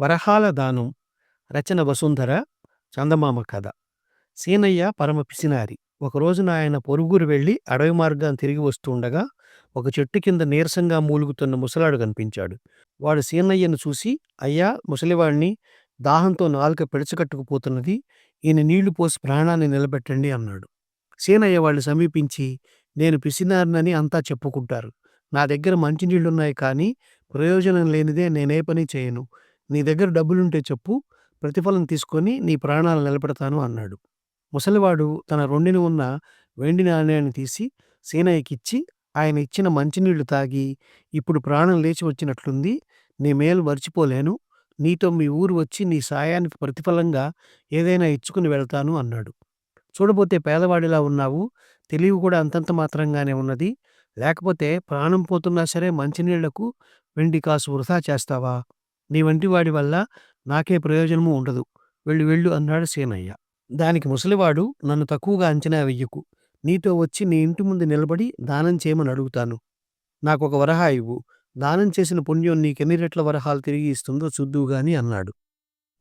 వరహాల దానం రచన వసుంధర చందమామ కథ. సీనయ్య పరమ పిసినారి. ఒక రోజున ఆయన పొరుగురు వెళ్ళి అడవి మార్గాన్ని తిరిగి వస్తుండగా ఒక చెట్టు కింద నీరసంగా మూలుగుతున్న ముసలాడు కనిపించాడు. వాడు సీనయ్యను చూసి అయ్యా ముసలివాడిని దాహంతో నాలుక పిడచకట్టుకుపోతున్నది ఈయన నీళ్ళు పోసి ప్రాణాన్ని నిలబెట్టండి అన్నాడు. సీనయ్య వాళ్ళు సమీపించి నేను పిసినారినని అంతా చెప్పుకుంటారు. నా దగ్గర మంచినీళ్ళున్నాయి కానీ ప్రయోజనం లేనిదే నేనే పని చేయను. నీ దగ్గర డబ్బులుంటే చెప్పు ప్రతిఫలం తీసుకొని నీ ప్రాణాలు నిలబెడతాను అన్నాడు. ముసలివాడు తన రొండిన ఉన్న వెండి నాణ్యాన్ని తీసి సీనయ్యకిచ్చి ఆయన ఇచ్చిన మంచినీళ్ళు తాగి ఇప్పుడు ప్రాణం లేచి వచ్చినట్లుంది నీ మేలు మర్చిపోలేను నీతో మీ ఊరు వచ్చి నీ సాయానికి ప్రతిఫలంగా ఏదైనా ఇచ్చుకుని వెళ్తాను అన్నాడు. చూడబోతే పేదవాడిలా ఉన్నావు తెలివి కూడా అంతంత మాత్రంగానే ఉన్నది లేకపోతే ప్రాణం పోతున్నా సరే మంచినీళ్ళకు వెండి కాసు వృధా చేస్తావా? నీ వంటి వాడి వల్ల నాకే ప్రయోజనము ఉండదు. వెళ్ళు వెళ్ళు అన్నాడు సేనయ్య. దానికి ముసలివాడు నన్ను తక్కువగా అంచనా వెయ్యకు. నీతో వచ్చి నీ ఇంటి ముందు నిలబడి దానం చేయమని అడుగుతాను. నాకు ఒక వరహా ఇవ్వు. దానం చేసిన పుణ్యం నీకెన్ని రెట్ల వరహాలు తిరిగి ఇస్తుందో చూద్దువు గాని అన్నాడు.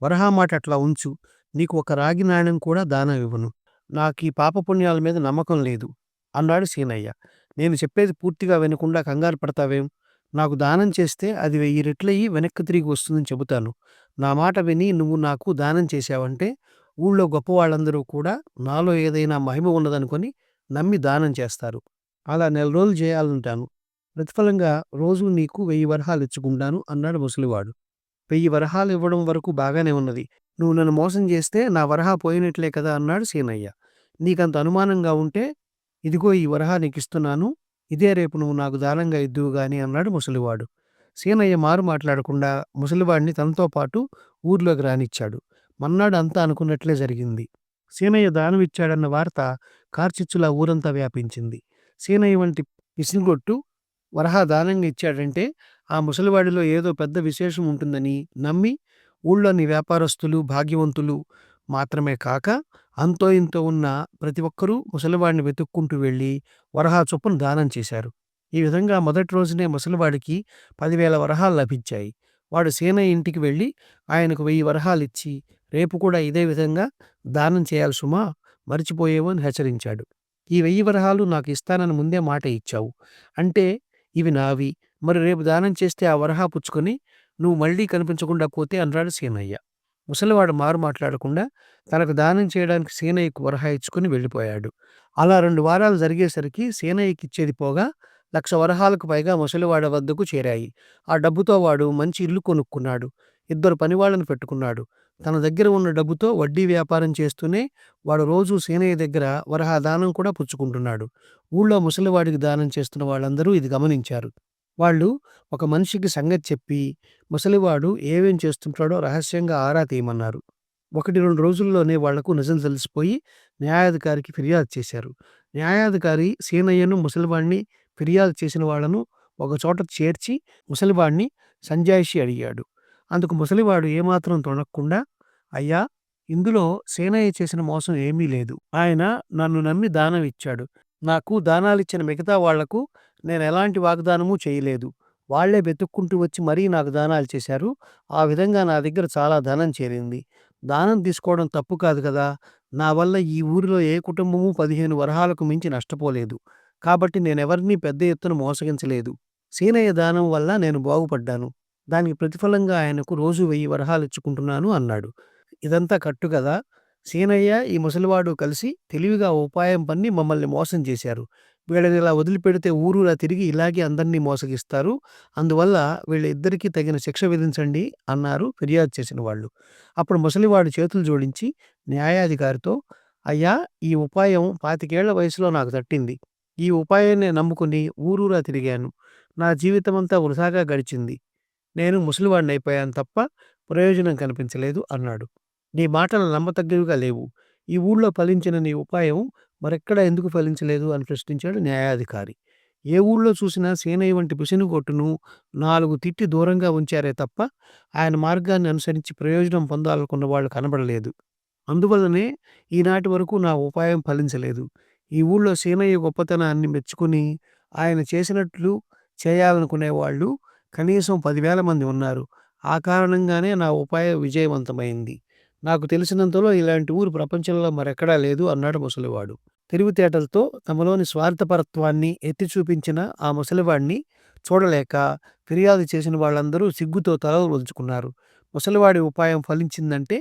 వరహా మాట అట్లా ఉంచు. నీకు ఒక రాగి నాణ్యం కూడా దానం ఇవ్వను. నాకు ఈ పాపపుణ్యాల మీద నమ్మకం లేదు అన్నాడు సీనయ్య. నేను చెప్పేది పూర్తిగా వినకుండా కంగారు పడతావేం? నాకు దానం చేస్తే అది వెయ్యి రెట్లయ్యి వెనక్కి తిరిగి వస్తుందని చెబుతాను. నా మాట విని నువ్వు నాకు దానం చేశావంటే ఊళ్ళో గొప్పవాళ్ళందరూ కూడా నాలో ఏదైనా మహిమ ఉన్నదనుకొని నమ్మి దానం చేస్తారు. అలా నెల రోజులు చేయాలంటాను. ప్రతిఫలంగా రోజు నీకు వెయ్యి వరహాలు ఇచ్చుకుంటాను అన్నాడు ముసలివాడు. వెయ్యి వరహాలు ఇవ్వడం వరకు బాగానే ఉన్నది. నువ్వు నన్ను మోసం చేస్తే నా వరహా పోయినట్లే కదా అన్నాడు సీనయ్య. నీకంత అనుమానంగా ఉంటే ఇదిగో ఈ వరహా నీకు ఇస్తున్నాను ఇదే రేపు నువ్వు నాకు దానంగా ఇద్దువు గాని అన్నాడు ముసలివాడు. సీనయ్య మారు మాట్లాడకుండా ముసలివాడిని తనతో పాటు ఊర్లోకి రానిచ్చాడు. మన్నాడు అంతా అనుకున్నట్లే జరిగింది. సీనయ్య దానం ఇచ్చాడన్న వార్త కార్చిచ్చులా ఊరంతా వ్యాపించింది. సీనయ్య వంటి పిసినగొట్టు వరహా దానంగా ఇచ్చాడంటే ఆ ముసలివాడిలో ఏదో పెద్ద విశేషం ఉంటుందని నమ్మి ఊళ్ళోని వ్యాపారస్తులు భాగ్యవంతులు మాత్రమే కాక అంతో ఇంతో ఉన్న ప్రతి ఒక్కరూ ముసలివాడిని వెతుక్కుంటూ వెళ్ళి వరహా చొప్పున దానం చేశారు. ఈ విధంగా మొదటి రోజునే ముసలివాడికి పదివేల వరహాలు లభించాయి. వాడు సేనయ్య ఇంటికి వెళ్ళి ఆయనకు వెయ్యి వరహాలు ఇచ్చి రేపు కూడా ఇదే విధంగా దానం చేయాలి సుమా మర్చిపోయేవో అని హెచ్చరించాడు. ఈ వెయ్యి వరహాలు నాకు ఇస్తానని ముందే మాట ఇచ్చావు. అంటే ఇవి నావి. మరి రేపు దానం చేస్తే ఆ వరహా పుచ్చుకొని నువ్వు మళ్ళీ కనిపించకుండా పోతే అన్నాడు సీనయ్య. ముసలివాడు మారు మాట్లాడకుండా తనకు దానం చేయడానికి సీనయ్యకు వరహా ఇచ్చుకుని వెళ్ళిపోయాడు. అలా రెండు వారాలు జరిగేసరికి సీనయ్యకి ఇచ్చేది పోగా లక్ష వరహాలకు పైగా ముసలివాడ వద్దకు చేరాయి. ఆ డబ్బుతో వాడు మంచి ఇల్లు కొనుక్కున్నాడు. ఇద్దరు పనివాళ్ళను పెట్టుకున్నాడు. తన దగ్గర ఉన్న డబ్బుతో వడ్డీ వ్యాపారం చేస్తూనే వాడు రోజు సీనయ్య దగ్గర వరహా దానం కూడా పుచ్చుకుంటున్నాడు. ఊళ్ళో ముసలివాడికి దానం చేస్తున్న వాళ్ళందరూ ఇది గమనించారు. వాళ్ళు ఒక మనిషికి సంగతి చెప్పి ముసలివాడు ఏమేం చేస్తుంటాడో రహస్యంగా ఆరా తీయమన్నారు. ఒకటి రెండు రోజుల్లోనే వాళ్ళకు నిజం తెలిసిపోయి న్యాయాధికారికి ఫిర్యాదు చేశారు. న్యాయాధికారి సీనయ్యను ముసలివాడిని ఫిర్యాదు చేసిన వాళ్ళను ఒక చోట చేర్చి ముసలివాడిని సంజాయిషి అడిగాడు. అందుకు ముసలివాడు ఏమాత్రం తొణక్కుండా అయ్యా ఇందులో సేనయ్య చేసిన మోసం ఏమీ లేదు. ఆయన నన్ను నమ్మి దానం ఇచ్చాడు. నాకు దానాలిచ్చిన మిగతా వాళ్ళకు నేను ఎలాంటి వాగ్దానము చేయలేదు. వాళ్ళే వెతుక్కుంటూ వచ్చి మరీ నాకు దానాలు చేశారు. ఆ విధంగా నా దగ్గర చాలా ధనం చేరింది. దానం తీసుకోవడం తప్పు కాదు కదా! నా వల్ల ఈ ఊరిలో ఏ కుటుంబము పదిహేను వరహాలకు మించి నష్టపోలేదు. కాబట్టి నేనెవరినీ పెద్ద ఎత్తున మోసగించలేదు. సీనయ్య దానం వల్ల నేను బాగుపడ్డాను. దానికి ప్రతిఫలంగా ఆయనకు రోజు వెయ్యి వరహాలు ఇచ్చుకుంటున్నాను అన్నాడు. ఇదంతా కట్టు కదా! సీనయ్య ఈ ముసలివాడు కలిసి తెలివిగా ఉపాయం పన్ని మమ్మల్ని మోసం చేశారు. వీళ్ళని ఇలా వదిలిపెడితే ఊరూరా తిరిగి ఇలాగే అందరినీ మోసగిస్తారు. అందువల్ల వీళ్ళిద్దరికీ తగిన శిక్ష విధించండి అన్నారు ఫిర్యాదు చేసిన వాళ్ళు. అప్పుడు ముసలివాడు చేతులు జోడించి న్యాయాధికారితో అయ్యా ఈ ఉపాయం పాతికేళ్ళ వయసులో నాకు తట్టింది. ఈ ఉపాయాన్ని నమ్ముకుని ఊరూరా తిరిగాను. నా జీవితమంతా వృధాగా గడిచింది. నేను ముసలివాడిని అయిపోయాను తప్ప ప్రయోజనం కనిపించలేదు అన్నాడు. నీ మాటలు నమ్మతగ్గవిగా లేవు. ఈ ఊళ్ళో ఫలించిన నీ ఉపాయం మరెక్కడా ఎందుకు ఫలించలేదు అని ప్రశ్నించాడు న్యాయాధికారి. ఏ ఊళ్ళో చూసినా సేనయ్య వంటి పిసినుగొట్టును నాలుగు తిట్టి దూరంగా ఉంచారే తప్ప ఆయన మార్గాన్ని అనుసరించి ప్రయోజనం పొందాలనుకున్న వాళ్ళు కనబడలేదు. అందువల్లనే ఈనాటి వరకు నా ఉపాయం ఫలించలేదు. ఈ ఊళ్ళో సీనయ్య గొప్పతనాన్ని మెచ్చుకుని ఆయన చేసినట్లు చేయాలనుకునే వాళ్ళు కనీసం పదివేల మంది ఉన్నారు. ఆ కారణంగానే నా ఉపాయం విజయవంతమైంది. నాకు తెలిసినంతలో ఇలాంటి ఊరు ప్రపంచంలో మరెక్కడా లేదు అన్నాడు ముసలివాడు. తెలివితేటలతో తమలోని స్వార్థపరత్వాన్ని ఎత్తి చూపించిన ఆ ముసలివాడిని చూడలేక ఫిర్యాదు చేసిన వాళ్ళందరూ సిగ్గుతో తలలు వంచుకున్నారు. ముసలివాడి ఉపాయం ఫలించిందంటే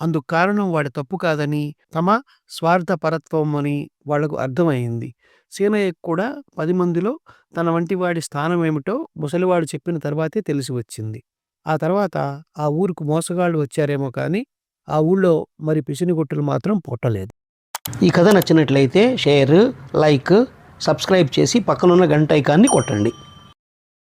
అందుకు కారణం వాడి తప్పు కాదని, తమ స్వార్థపరత్వం అని వాళ్ళకు అర్థమైంది సీనయ్యకు కూడా పది మందిలో తన వంటివాడి స్థానమేమిటో ముసలివాడు చెప్పిన తర్వాతే తెలిసి వచ్చింది. ఆ తర్వాత ఆ ఊరుకు మోసగాళ్ళు వచ్చారేమో కానీ ఆ ఊళ్ళో మరి పిసినిగొట్టులు మాత్రం పుట్టలేదు. ఈ కథ నచ్చినట్లయితే షేర్, లైక్, సబ్స్క్రైబ్ చేసి పక్కనున్న గంట ఐకాన్ని కొట్టండి.